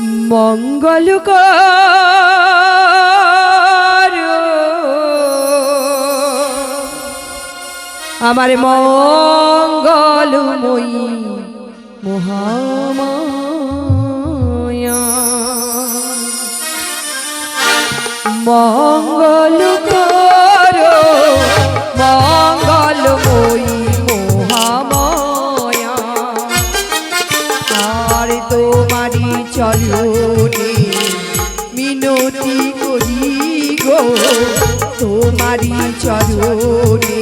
মঙ্গলকর। আমার মঙ্গলময়ী মহামায়া। মঙ্গল করি গো তোমারি চরণে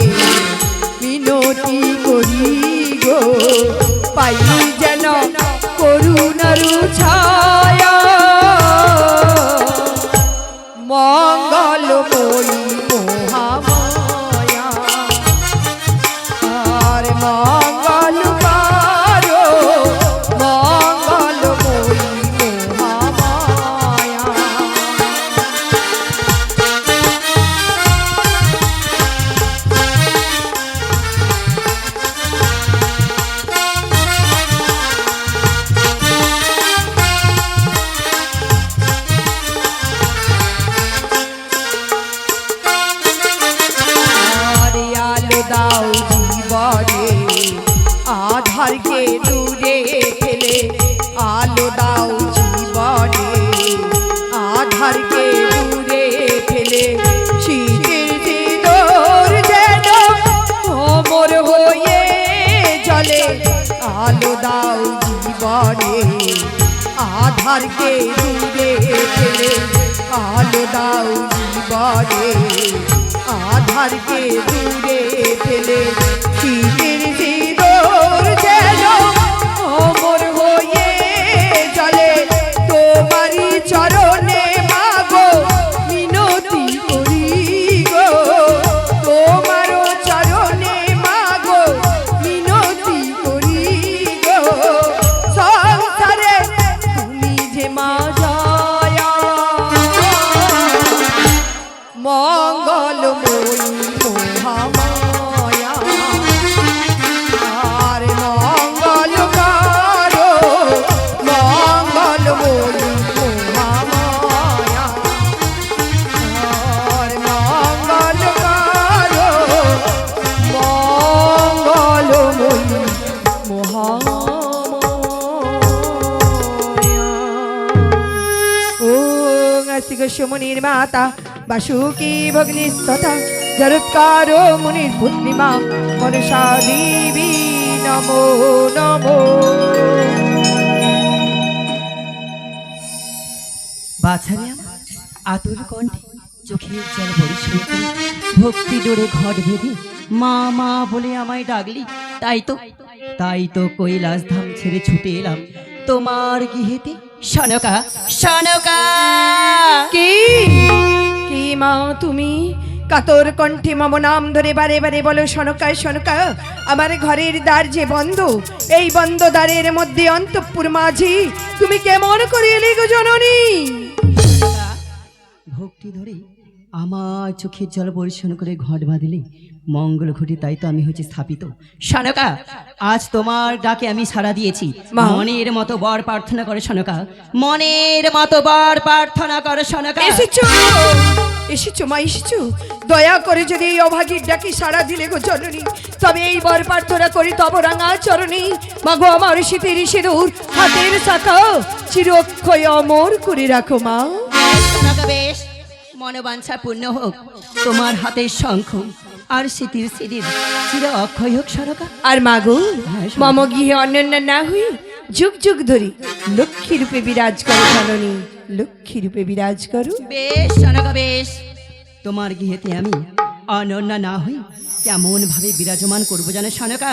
মিনতি করি গো পাই যেন করুণারু ছায়া আধারকে দূরে ফেলে আলো দাও জীবনে। আধারকে দূরে ফেলে আলো দাও জীবনে। আধারকে দূরে ফেলে আলো দাও জীবনে। আধারকে দূরে মহামায়া ওং अस्ति गोष्यमुनिर्माता वासुकी भग्निस्तथा जरुत्कारो मुनिर्भूर्णिमा मनसा देवी नमो नमो বাছারে আমার আতুর কণ্ঠে চোখের জল পরিশোধ করে ভক্তি ডোরে ঘট বেঁধে মা মা বলে আমায় ডাকলি তাই তো তাই তো কৈলাস ধাম ছেড়ে ছুটে এলাম তোমার গৃহেতে সনকা সনকা কি? কি মা তুমি? কাতর কণ্ঠে মম নাম ধরে বারে বারে বলো সনকায় সনকা আমার ঘরের দ্বার যে বন্ধ এই বন্ধ দ্বারের মধ্যে অন্তঃপুর মাঝি তুমি কেমন করে এলে গো জননী? ভক্তি ধরে আমার চোখের জল পরিশোধ করে ঘট বাঁধিলে মঙ্গল ঘটে তাই তো আমি হচ্ছে স্থাপিত। সনকা আজ তোমার ডাকে আমি সাড়া দিয়েছি। মনের মতো বর প্রার্থনা করে সনকা মনের মতো বর প্রার্থনা করে সনকা এসেছ এসেছ মা এসেছ। দয়া করে যদি এই অভাগীর ডাকে সাড়া দিলে গো জননী তবে এই বর প্রার্থনা করি তব রাঙা চরণী। মাগো আমার শীতের সিঁদুর হাতের শাখা চিরক্ষয় অমর করে রাখো মা। বেশ। মনোবাঞ্ছা পূর্ণ হোক। তোমার হাতের শঙ্খ আর স্মৃতির স্মৃতির চির অক্ষয় হোক সনকা আর মাগো হ্যাঁ, মম গৃহে অন্যান্য না হই যুগ যুগ ধরি লক্ষ্মী রূপে বিরাজ করো জননী। লক্ষ্মী রূপে বিরাজ করো। বেশ সনকা বেশ। তোমার গৃহেতে আমি অনন্যা না হই কেমন ভাবে বিরাজমান করব জানো সনকা